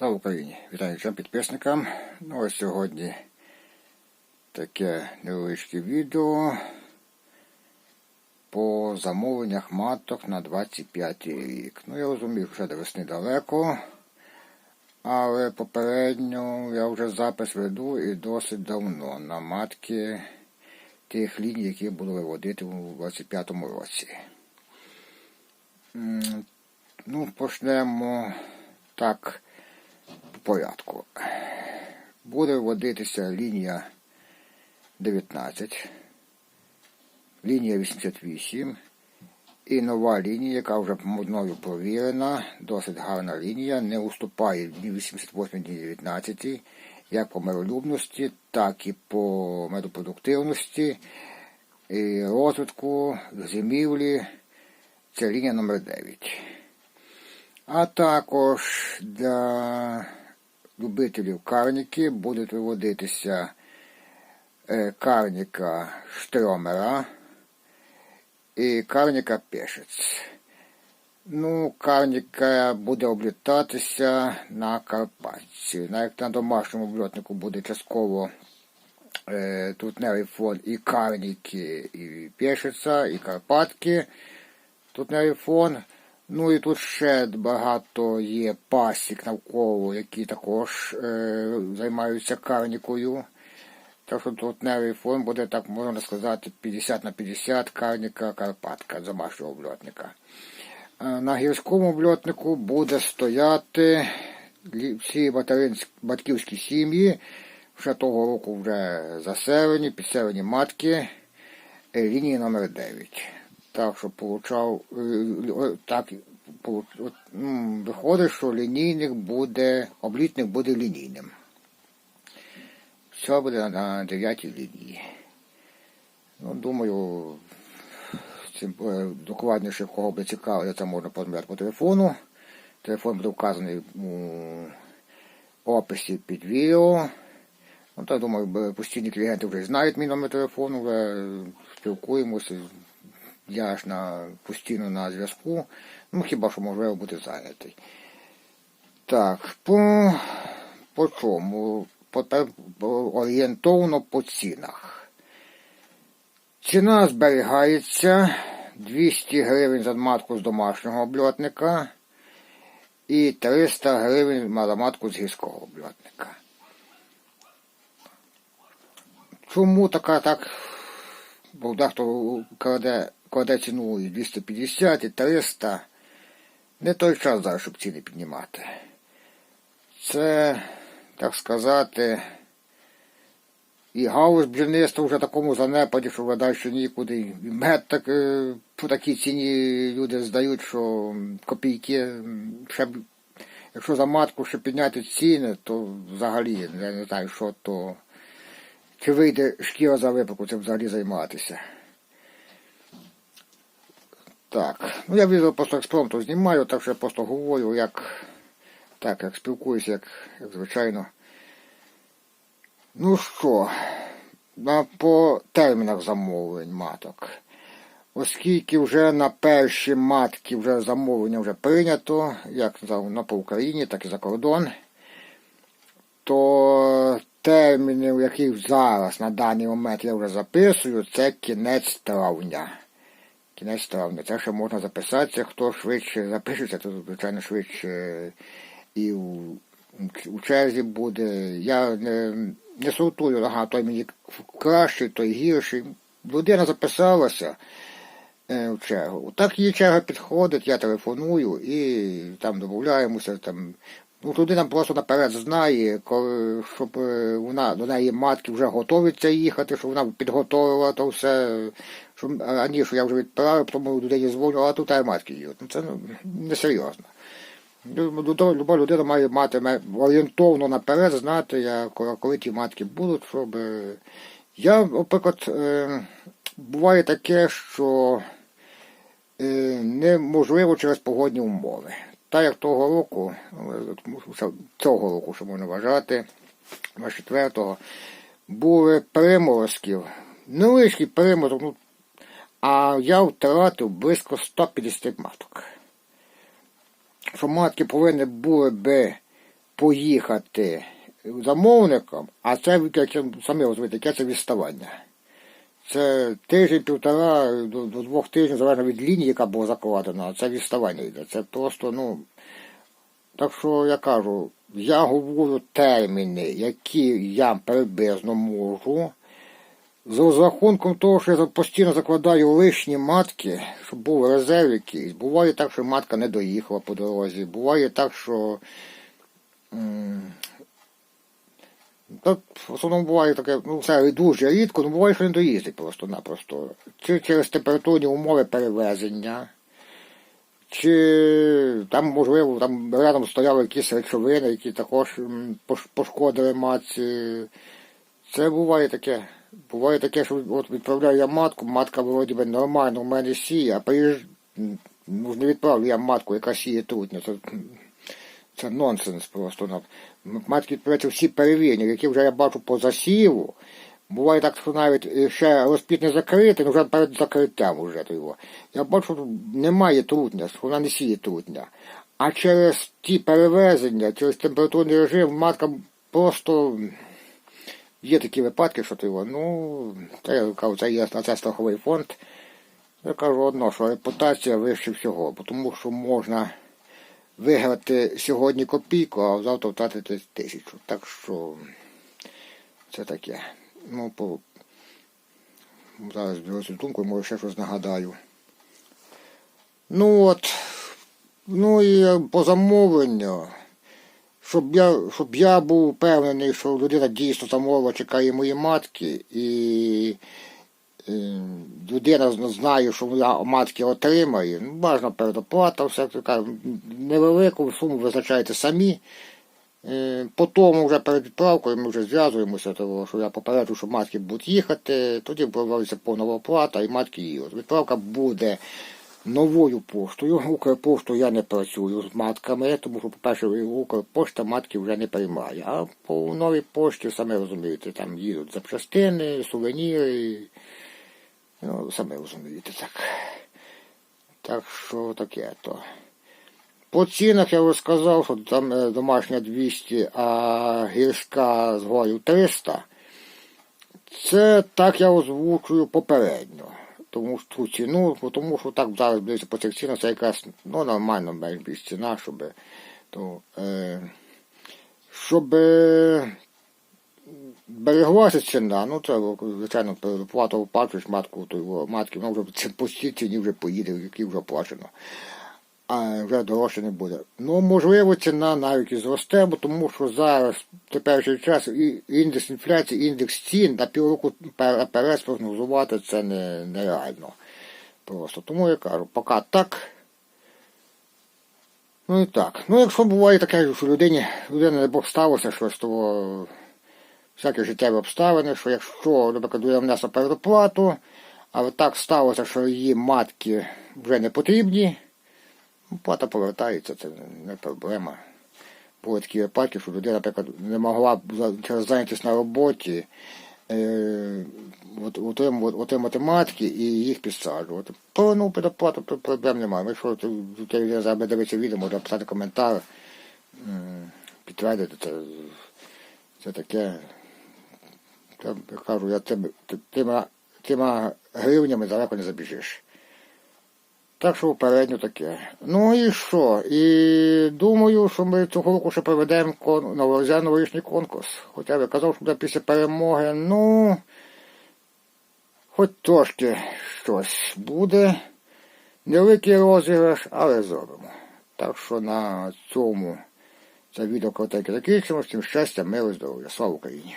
Слава Україні! Вітаю всім підписникам. Ну ось сьогодні таке невеличке відео по замовленнях маток на 25 рік. Ну я розумію, що до весни далеко, але попередньо я вже запис веду і досить давно на матки тих ліній, які буду виводити у 25 році. Ну, почнемо так порядку. Буде вводитися лінія 19, лінія 88 і нова лінія, яка вже мною провірена, досить гарна лінія, не уступає ні 88, ні 19, як по миролюбності, так і по медопродуктивності, і розвитку, зимівлі. Це лінія номер 9. А також для любителів карніки будуть виводитися е, карніка штромера і карніка пешець. Ну, карніка буде облітатися на Карпатці. Навіть на домашньому обльотнику буде частково е, трутневий фон і карніки, і пешиця, і Карпатки. Трутневий фон. Ну і тут ще багато є пасік навколо, які також е, займаються карнікою. Так що трутневий фон буде, так можна сказати, 50 на 50 карніка Карпатка домашнього обльотника. Е, на гірському обльотнику буде стояти всі батьківські сім'ї. Вже того року вже заселені, підселені матки лінії номер 9. Так що получав, е, е, так полу- виходить, що лінійник буде, облітник буде лінійним. Все буде на 9 лінії. Ну, думаю, цим е, докладніше, кого би цікавить, це можна подумати по телефону. Телефон буде вказаний у описі під відео. Ну, так, думаю, постійні клієнти вже знають мій номер телефону, вже спілкуємося. Я ж на, постійно на зв'язку. Ну, хіба що можливо бути зайнятий. Так, по, по чому? По, по- орієнтовно по цінах. Ціна зберігається 200 гривень за матку з домашнього обльотника і 300 гривень за матку з гірського обльотника. Чому така так? Бо дехто кладе, кладе ціну і 250, і 300. Не той час зараз, щоб ціни піднімати. Це, так сказати, і галузь бджільництва вже такому занепаді, що вже далі нікуди. І мед так, е, по такій ціні люди здають, що копійки, ще якщо за матку ще підняти ціни, то взагалі я не знаю, що то. Чи вийде шкіра за випадку цим взагалі займатися? Так, ну я відео просто експромту знімаю, так що я просто говорю, як так, як спілкуюся, як, як звичайно. Ну що, по термінах замовлень маток. Оскільки вже на перші матки вже замовлення вже прийнято, як на по Україні, так і за кордон, то терміни, яких зараз на даний момент я вже записую, це кінець травня. Кінець травня. Це ще можна записатися, хто швидше запишеться, то звичайно швидше і у, у черзі буде. Я не, не сортую, ага, той мені кращий, той гірший. Людина записалася е, в чергу. Так її черга підходить, я телефоную і там домовляємося. Там. Ну, людина просто наперед знає, коли, щоб е, вона до неї матки вже готовиться їхати, щоб вона підготовила то все. Щоб раніше я вже відправив, тому людині дзвоню, а тут і матки їдуть. Ну, це ну, несерйозно. Люба люба людина має мати орієнтовно наперед знати, коли ті матки будуть, щоб. е, Я, наприклад, е, буває таке, що е, неможливо через погодні умови. Так як того року, цього року, що можна вважати, 24-го, були приморозків, невеличкий приморозок, ну, а я втратив близько 150 маток. Що матки повинні були би поїхати замовником, а це як самі розумієте, це відставання. Це тиждень, півтора до, до двох тижнів, залежно від лінії, яка була закладена, це відставання йде. Це просто, ну. Так що я кажу, я говорю терміни, які я приблизно можу. З розрахунком того, що я постійно закладаю лишні матки, щоб був резерв якийсь. Буває так, що матка не доїхала по дорозі. Буває так, що. М, Так, в основному буває таке, ну це дуже рідко, ну буває, що не доїздить просто-напросто. Чи через температурні умови перевезення, чи там, можливо, там рядом стояли якісь речовини, які також пошкодили матці. Це буває таке. Буває таке, що от відправляю я матку, матка вроді би нормально в мене сіє, а приїж... ну, не відправлю я матку, яка сіє трутня. Це, це нонсенс просто. на- Матки відправляються всі перевірені, які вже я бачу по засіву. Буває так, що навіть е, ще розпіт не закритий, ну вже перед закриттям вже його. Я бачу, що немає трутня, що вона не сіє трутня. А через ті перевезення, через температурний режим матка просто Є такі випадки, що його, ну, це я кажу, це є на це страховий фонд. Я кажу одно, що репутація вище всього, тому що можна виграти сьогодні копійку, а завтра втратити тисячу. Так що це таке. Ну, по... зараз беру цю думку, може ще щось нагадаю. Ну от, ну і по замовленню щоб я, щоб я був впевнений, що людина дійсно замовила чекає мої матки, і, е, людина знає, що я матки отримає. Ну, передоплата, все така невелику суму визначаєте самі. Е, Потім вже перед відправкою ми вже зв'язуємося, того, що я попереджу, що матки будуть їхати, тоді проводиться повна оплата і матки їдуть. Відправка буде новою поштою. Укрпошту я не працюю з матками, тому що, по-перше, Укрпошта матки вже не приймає. А по новій пошті, самі розумієте, там їдуть запчастини, сувеніри. Ну, самі розумієте, так. Так що таке то. По цінах я вже сказав, що там е, домашня 200, а гірська з горю 300. Це так я озвучую попередньо. Тому що ту ціну, тому що так зараз близько по цих цінах це якраз ну, нормально більш ціна, щоб, то, е, щоб береглася ціна, ну це звичайно переплата оплачуєш матку, то його матки, вона вже це по цій ціні вже поїде, які вже оплачено. А вже дорожче не буде. Ну, можливо, ціна навіть і зросте, бо тому що зараз в теперішній час і індекс інфляції, індекс цін на півроку перед спрогнозувати це не, нереально. Просто. Тому я кажу, поки так. Ну і так. Ну, якщо буває таке, що людині, людина не Бог сталося щось, то всякі життєві обставини, що якщо, наприклад, людина внесла передоплату, але так сталося, що її матки вже не потрібні. Ну, Плата повертається, це не проблема. Були такі випадки, що людина, наприклад, не могла б через зайнятість на роботі е, от- отримати матки і їх підсаджувати. То ну, предоплату проблем немає. Ми що людина зараз дивиться відео, може написати коментар, підтвердити це. Це таке. Я кажу, я тими, тими, тими гривнями далеко не забіжиш. Так що попередньо таке. Ну і що? І думаю, що ми цього року ще проведемо кон... конкурс. Хоча я казав, що буде після перемоги. Ну, хоч трошки щось буде. Невеликий розіграш, але зробимо. Так що на цьому це відео коротеньке закінчимо. Всім щастя, миру, здоров'я. Слава Україні!